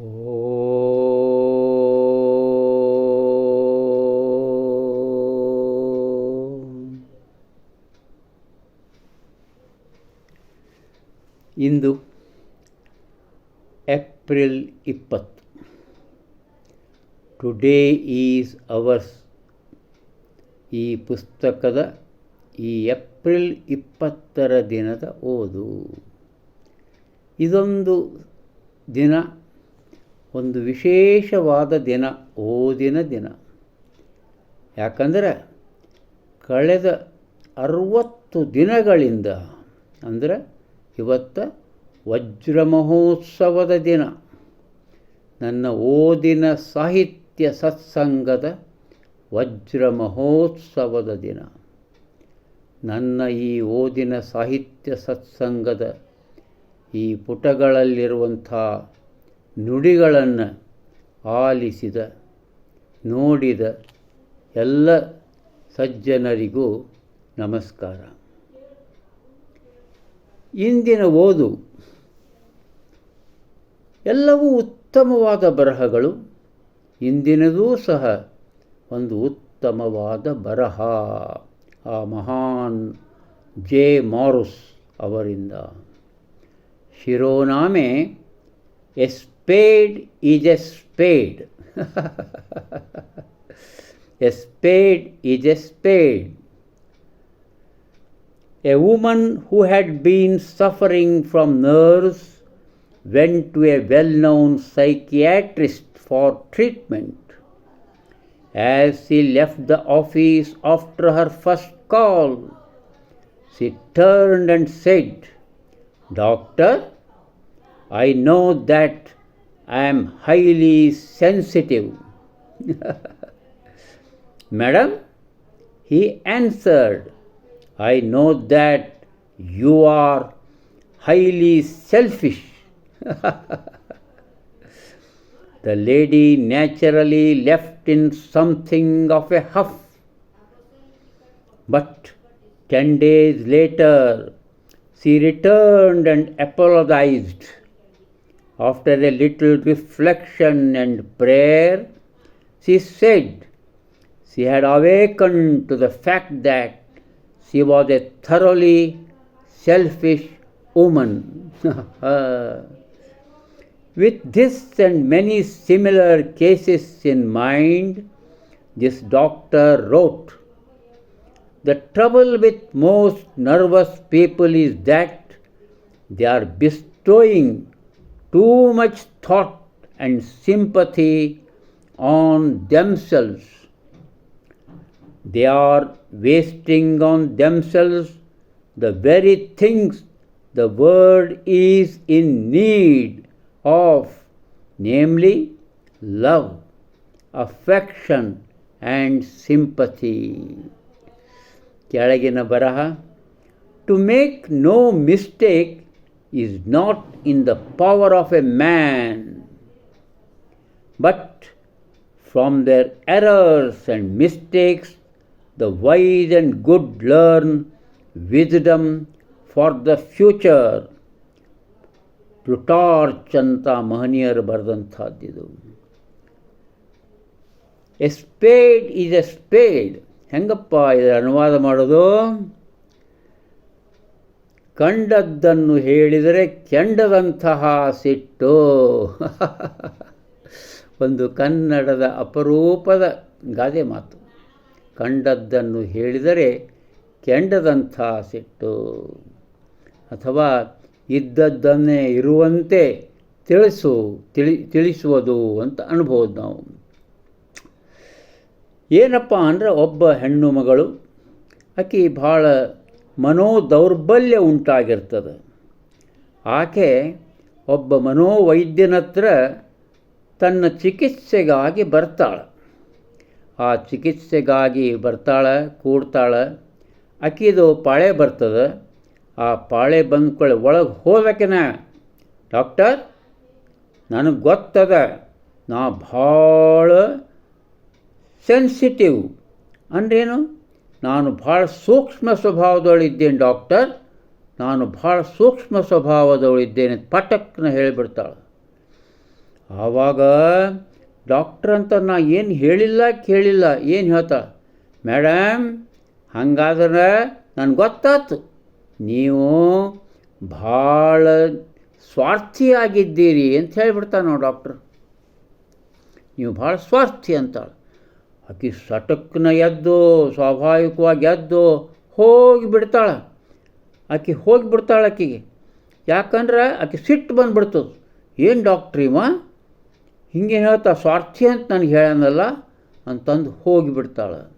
ಇಂದು April ಇಪ್ಪತ್ತು. Today is ours ಈ ಪುಸ್ತಕದ ಈ ಏಪ್ರಿಲ್ ಇಪ್ಪತ್ತರ ದಿನದ ಓದು. ಇದೊಂದು ದಿನ ಒಂದು ವಿಶೇಷವಾದ ದಿನ, ಓದಿನ ದಿನ. ಯಾಕಂದರೆ ಕಳೆದ ಅರುವತ್ತು ದಿನಗಳಿಂದ, ಅಂದರೆ ಇವತ್ತ ವಜ್ರ ಮಹೋತ್ಸವದ ದಿನ. ನನ್ನ ಓದಿನ ಸಾಹಿತ್ಯ ಸತ್ಸಂಗದ ವಜ್ರ ಮಹೋತ್ಸವದ ದಿನ. ನನ್ನ ಈ ಓದಿನ ಸಾಹಿತ್ಯ ಸತ್ಸಂಗದ ಈ ಪುಟಗಳಲ್ಲಿರುವಂಥ ನುಡಿಗಳನ್ನು ಆಲಿಸಿದ, ನೋಡಿದ ಎಲ್ಲ ಸಜ್ಜನರಿಗೂ ನಮಸ್ಕಾರ. ಇಂದಿನ ಓದು ಎಲ್ಲವೂ ಉತ್ತಮವಾದ ಬರಹಗಳು, ಇಂದಿನದೂ ಸಹ ಒಂದು ಉತ್ತಮವಾದ ಬರಹ. ಆ ಮಹಾನ್ ಜೆ. ಮಾರುಸ್ ಅವರಿಂದ. ಶಿರೋನಾಮೆ a spade is a spade. a spade is a spade. A woman who had been suffering from nerves went to a well known psychiatrist for treatment. As she left the office after her first call, she turned and said, Doctor, I know that I am highly sensitive. Madam, he answered, I know that you are highly selfish. the lady naturally left in something of a huff. But ten days later, she returned and apologized. After a little reflection and prayer, she said she had awakened to the fact that she was a thoroughly selfish woman. With this and many similar cases in mind, this doctor wrote The trouble with most nervous people is that they are bestowing too much thought and sympathy on themselves. They are wasting on themselves the very things the world is in need of, namely love, affection, and sympathy. ಕೆಳಗಿನ ಬರಹ to make no mistake is not in the power of a man but from their errors and mistakes the wise and good learn wisdom for the future Plutarch ಅಂತ ಮಹನೀಯರು ಬರೆದಂಥದ್ದಿದು a spade is a spade ಹೆಂಗಪ್ಪ ಇದರ ಅನುವಾದ ಮಾಡೋದು ಕಂಡದ್ದನ್ನು ಹೇಳಿದರೆ ಕೆಂಡದಂತಹ ಸಿಟ್ಟು. ಒಂದು ಕನ್ನಡದ ಅಪರೂಪದ ಗಾದೆ ಮಾತು. ಕಂಡದ್ದನ್ನು ಹೇಳಿದರೆ ಕೆಂಡದಂಥ ಸಿಟ್ಟು. ಅಥವಾ ಇದ್ದದ್ದನ್ನೇ ಇರುವಂತೆ ತಿಳಿಸು, ತಿಳಿ, ತಿಳಿಸುವುದು ಅಂತ ಅನ್ಬೋದು ನಾವು. ಏನಪ್ಪ ಅಂದರೆ ಒಬ್ಬ ಹೆಣ್ಣು ಮಗಳು, ಆಕೆ ಭಾಳ ಮನೋದೌರ್ಬಲ್ಯ ಉಂಟಾಗಿರ್ತದೆ. ಆಕೆ ಒಬ್ಬ ಮನೋವೈದ್ಯನತ್ರ ತನ್ನ ಚಿಕಿತ್ಸೆಗಾಗಿ ಬರ್ತಾಳೆ. ಆ ಚಿಕಿತ್ಸೆಗಾಗಿ ಬರ್ತಾಳೆ, ಕೂಡ್ತಾಳೆ. ಅಕ್ಕಿದು ಪಾಳೆ ಬರ್ತದೆ. ಆ ಪಾಳೆ ಬಂದ್ಕೊಳ್ಳಿ ಒಳಗೆ ಹೋದಕ್ಕಿನ ಡಾಕ್ಟರ್, ನನಗೆ ಗೊತ್ತದ, ನಾ ಭಾಳ ಸೆನ್ಸಿಟಿವ್. ಅಂದ್ರೇನು? ನಾನು ಭಾಳ ಸೂಕ್ಷ್ಮ ಸ್ವಭಾವದವಳಿದ್ದೇನೆ, ಡಾಕ್ಟರ್. ನಾನು ಭಾಳ ಸೂಕ್ಷ್ಮ ಸ್ವಭಾವದವಳಿದ್ದೇನೆ ಪಟಕ್ನ ಹೇಳಿಬಿಡ್ತಾಳೆ. ಆವಾಗ ಡಾಕ್ಟ್ರ್ ಅಂತ ನಾ ಏನು ಹೇಳಿಲ್ಲ, ಕೇಳಿಲ್ಲ, ಏನು ಹೇಳ್ತಾಳೆ ಮೇಡಮ್, ಹಂಗಾದ್ರೆ ನನಗೆ ಗೊತ್ತಾಯ್ತು. ನೀವು ಭಾಳ ಸ್ವಾರ್ಥಿಯಾಗಿದ್ದೀರಿ ಅಂತ ಹೇಳಿಬಿಡ್ತಾನೆ ನಾವು ಡಾಕ್ಟ್ರು. ನೀವು ಭಾಳ ಸ್ವಾರ್ಥಿ ಅಂತಾಳೆ. ಆಕೆ ಸಟಕ್ನ ಎದ್ದು, ಸ್ವಾಭಾವಿಕವಾಗಿ ಎದ್ದು ಹೋಗಿ ಬಿಡ್ತಾಳೆ. ಆಕೆ ಹೋಗಿ ಬಿಡ್ತಾಳೆ ಆಕೆಗೆ ಯಾಕಂದ್ರೆ ಆಕೆ ಸಿಟ್ಟು ಬಂದುಬಿಡ್ತದೆ. ಏನು ಡಾಕ್ಟ್ರಿ ಇವ? ಹಿಂಗೆ ಹೇಳ್ತಾ ಸ್ವಾರ್ಥಿ ಅಂತ ನನಗೆ ಹೇಳನಲ್ಲ, ಅಂತಂದು ಹೋಗಿಬಿಡ್ತಾಳೆ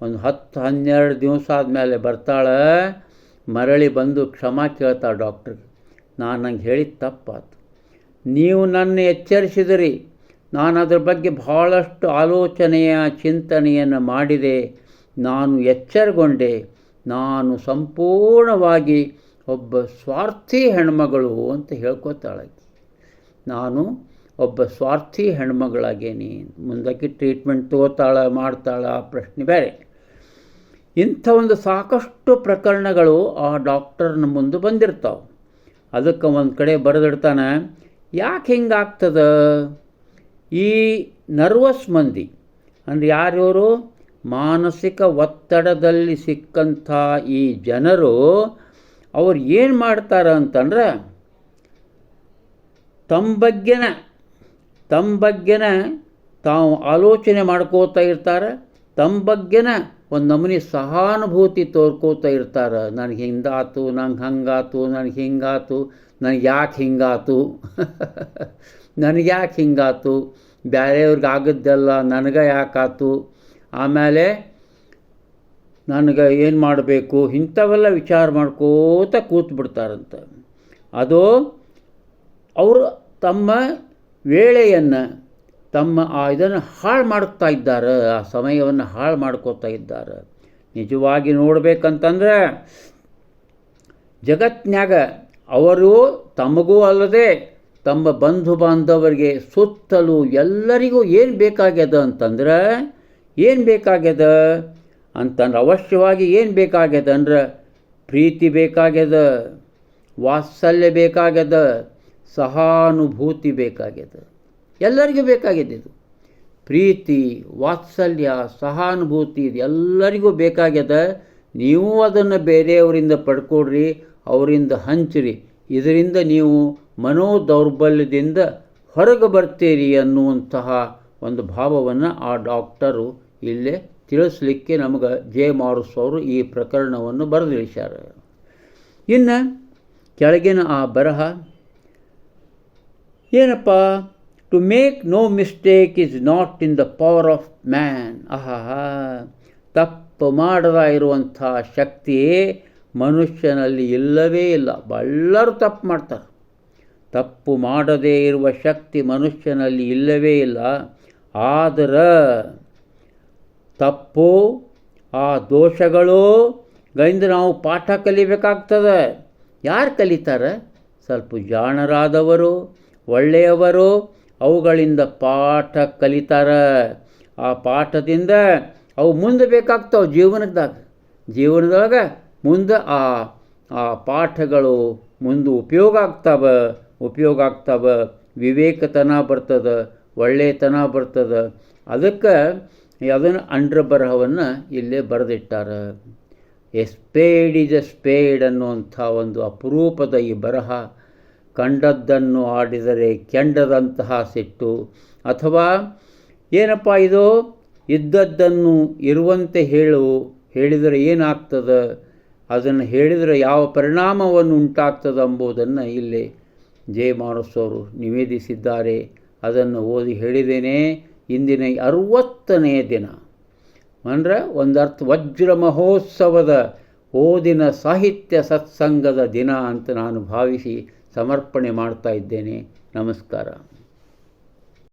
ಒಂದು ಹತ್ತು ಹನ್ನೆರಡು ದಿವಸ ಆದಮೇಲೆ ಬರ್ತಾಳೆ, ಮರಳಿ ಬಂದು ಕ್ಷಮಾ ಕೇಳ್ತಾಳೆ ಡಾಕ್ಟ್ರಿಗೆ. ನಾನು ನಂಗೆ ಹೇಳಿದ ತಪ್ಪಾತು. ನೀವು ನನ್ನ ಎಚ್ಚರಿಸಿದಿರಿ. ನಾನು ಅದರ ಬಗ್ಗೆ ಭಾಳಷ್ಟು ಆಲೋಚನೆಯ ಚಿಂತನೆಯನ್ನು ಮಾಡಿದೆ. ನಾನು ಎಚ್ಚರಗೊಂಡೆ. ನಾನು ಸಂಪೂರ್ಣವಾಗಿ ಒಬ್ಬ ಸ್ವಾರ್ಥಿ ಹೆಣ್ಮಗಳು ಅಂತ ಹೇಳ್ಕೊತಾಳೆ. ನಾನು ಒಬ್ಬ ಸ್ವಾರ್ಥಿ ಹೆಣ್ಮಗಳಾಗೇನಿ. ಮುಂದಕ್ಕೆ ಟ್ರೀಟ್ಮೆಂಟ್ ತಗೋತಾಳ, ಮಾಡ್ತಾಳ ಪ್ರಶ್ನೆ ಬೇರೆ. ಇಂಥ ಒಂದು ಸಾಕಷ್ಟು ಪ್ರಕರಣಗಳು ಆ ಡಾಕ್ಟರ್ನ ಮುಂದೆ ಬಂದಿರ್ತಾವೆ. ಅದಕ್ಕೆ ಒಂದು ಕಡೆ ಬರೆದಿಡ್ತಾನೆ, ಯಾಕೆ ಹಿಂಗಾಗ್ತದ? ಈ ನರ್ವಸ್ ಮಂದಿ, ಅಂದರೆ ಯಾರ್ಯವರು ಮಾನಸಿಕ ಒತ್ತಡದಲ್ಲಿ ಸಿಕ್ಕಂಥ ಈ ಜನರು, ಅವ್ರು ಏನು ಮಾಡ್ತಾರೆ ಅಂತಂದ್ರೆ ತಮ್ಮ ಬಗ್ಗೆನ ತಮ್ಮ ಬಗ್ಗೆನ ತಾವು ಆಲೋಚನೆ ಮಾಡ್ಕೋತಾ ಇರ್ತಾರೆ ತಮ್ಮ ಬಗ್ಗೆನ ಒಂದು ನಮೂನಿ ಸಹಾನುಭೂತಿ ತೋರ್ಕೋತಾ ಇರ್ತಾರೆ. ನನಗೆ ಹಿಂಗಾತು, ನಂಗೆ ಹಂಗಾತು, ನನಗೆ ಹಿಂಗಾತು, ನನಗೆ ಯಾಕೆ ಹಿಂಗಾತು? ನನಗೆ ಯಾಕೆ ಹಿಂಗಾತು? ಬೇರೆಯವ್ರಿಗೆ ಆಗಿದ್ದೆಲ್ಲ ನನಗೆ ಯಾಕಾತು ಆಮೇಲೆ ನನಗೆ ಏನು ಮಾಡಬೇಕು? ಇಂಥವೆಲ್ಲ ವಿಚಾರ ಮಾಡ್ಕೋತ ಕೂತು ಬಿಡ್ತಾರಂತ ಅದು ಅವರು ತಮ್ಮ ವೇಳೆಯನ್ನು, ತಮ್ಮ ಆ ಇದನ್ನು ಹಾಳು ಮಾಡ್ತಾ ಇದ್ದಾರೆ, ಆ ಸಮಯವನ್ನು ಹಾಳು ಮಾಡ್ಕೋತಾ ಇದ್ದಾರೆ. ನಿಜವಾಗಿ ನೋಡಬೇಕಂತಂದ್ರೆ ಜಗತ್ನಾಗ ಅವರು ತಮಗೂ ಅಲ್ಲದೆ ತಮ್ಮ ಬಂಧು ಬಾಂಧವರಿಗೆ ಸುತ್ತಲೂ ಎಲ್ಲರಿಗೂ ಏನು ಬೇಕಾಗ್ಯದ ಅಂತಂದ್ರೆ, ಏನು ಬೇಕಾಗ್ಯದ ಅಂತಂದ್ರೆ ಅವಶ್ಯವಾಗಿ ಏನು ಬೇಕಾಗ್ಯದ ಅಂದ್ರೆ ಪ್ರೀತಿ ಬೇಕಾಗ್ಯದ, ವಾತ್ಸಲ್ಯ ಬೇಕಾಗ್ಯದ, ಸಹಾನುಭೂತಿ ಬೇಕಾಗ್ಯದ. ಎಲ್ಲರಿಗೂ ಬೇಕಾಗಿದೆ ಇದು. ಪ್ರೀತಿ, ವಾತ್ಸಲ್ಯ, ಸಹಾನುಭೂತಿ ಇದು ಎಲ್ಲರಿಗೂ ಬೇಕಾಗ್ಯದ. ನೀವು ಅದನ್ನು ಬೇರೆಯವರಿಂದ ಪಡ್ಕೊಡ್ರಿ, ಅವರಿಂದ ಹಂಚಿರಿ. ಇದರಿಂದ ನೀವು ಮನೋದೌರ್ಬಲ್ಯದಿಂದ ಹೊರಗೆ ಬರ್ತೀರಿ ಅನ್ನುವಂತಹ ಒಂದು ಭಾವವನ್ನು ಆ ಡಾಕ್ಟರು ಇಲ್ಲೇ ತಿಳಿಸ್ಲಿಕ್ಕೆ ನಮಗೆ ಜೆ ಮಾರುಸ್ ಅವರು ಈ ಪ್ರಕರಣವನ್ನು ಬರೆದಿಳಿಸ್ಯಾರ. ಇನ್ನು ಕೆಳಗಿನ ಆ ಬರಹ, ಏನಪ್ಪ? To make no mistake is not in the power of man ಆಹಾ ತಪ್ಪು ಮಾಡದ ಇರುವಂಥ ಶಕ್ತಿ ಮನುಷ್ಯನಲ್ಲಿ ಇಲ್ಲವೇ ಇಲ್ಲ. ಎಲ್ಲರೂ ತಪ್ಪು ಮಾಡ್ತಾರೆ. ತಪ್ಪು ಮಾಡದೇ ಇರುವ ಶಕ್ತಿ ಮನುಷ್ಯನಲ್ಲಿ ಇಲ್ಲವೇ ಇಲ್ಲ. ಆದರೆ ತಪ್ಪು, ಆ ದೋಷಗಳು ಗೈಂದು ನಾವು ಪಾಠ ಕಲಿಬೇಕಾಗ್ತದೆ. ಯಾರು ಕಲಿತಾರೆ? ಸ್ವಲ್ಪ ಜಾಣರಾದವರು, ಒಳ್ಳೆಯವರು, ಅವುಗಳಿಂದ ಪಾಠ ಕಲಿತಾರೆ. ಆ ಪಾಠದಿಂದ ಅವು ಮುಂದೆ ಬೇಕಾಗ್ತಾವೆ ಜೀವನದಾಗ. ಜೀವನದೊಳಗೆ ಮುಂದೆ ಆ ಆ ಪಾಠಗಳು ಮುಂದೆ ಉಪಯೋಗ ಆಗ್ತಾವೆ. ಉಪಯೋಗ ಆಗ್ತಾವೆ ವಿವೇಕತನ ಬರ್ತದೆ ಒಳ್ಳೆಯತನ ಬರ್ತದೆ. ಅದಕ್ಕೆ ಅದನ್ನು ಅಂಡ್ರ ಬರಹವನ್ನು ಇಲ್ಲೇ ಬರೆದಿಟ್ಟಾರ. A spade is a spade ಅನ್ನುವಂಥ ಒಂದು ಅಪರೂಪದ ಈ ಬರಹ. ಕಂಡದ್ದನ್ನು ಆಡಿದರೆ ಕೆಂಡದಂತಹ ಸಿಟ್ಟು. ಅಥವಾ ಏನಪ್ಪ ಇದು? ಇದ್ದದ್ದನ್ನು ಇರುವಂತೆ ಹೇಳು. ಹೇಳಿದರೆ ಏನಾಗ್ತದೆ? ಅದನ್ನು ಹೇಳಿದರೆ ಯಾವ ಪರಿಣಾಮವನ್ನು ಉಂಟಾಗ್ತದೆ ಎಂಬುದನ್ನು ಇಲ್ಲಿ ಜೆ ಮಾನಸವರು ನಿವೇದಿಸಿದ್ದಾರೆ. ಅದನ್ನು ಓದಿ ಹೇಳಿದ್ದೇನೆ. ಇಂದಿನ ಅರುವತ್ತನೆಯ ದಿನ. ಅಂದರೆ ಒಂದರ್ಥ ವಜ್ರ ಮಹೋತ್ಸವದ ಓದಿನ ಸಾಹಿತ್ಯ ಸತ್ಸಂಗದ ದಿನ ಅಂತ ನಾನು ಭಾವಿಸಿ ಸಮರ್ಪಣೆ ಮಾಡ್ತಾ ಇದ್ದೇನೆ. ನಮಸ್ಕಾರ.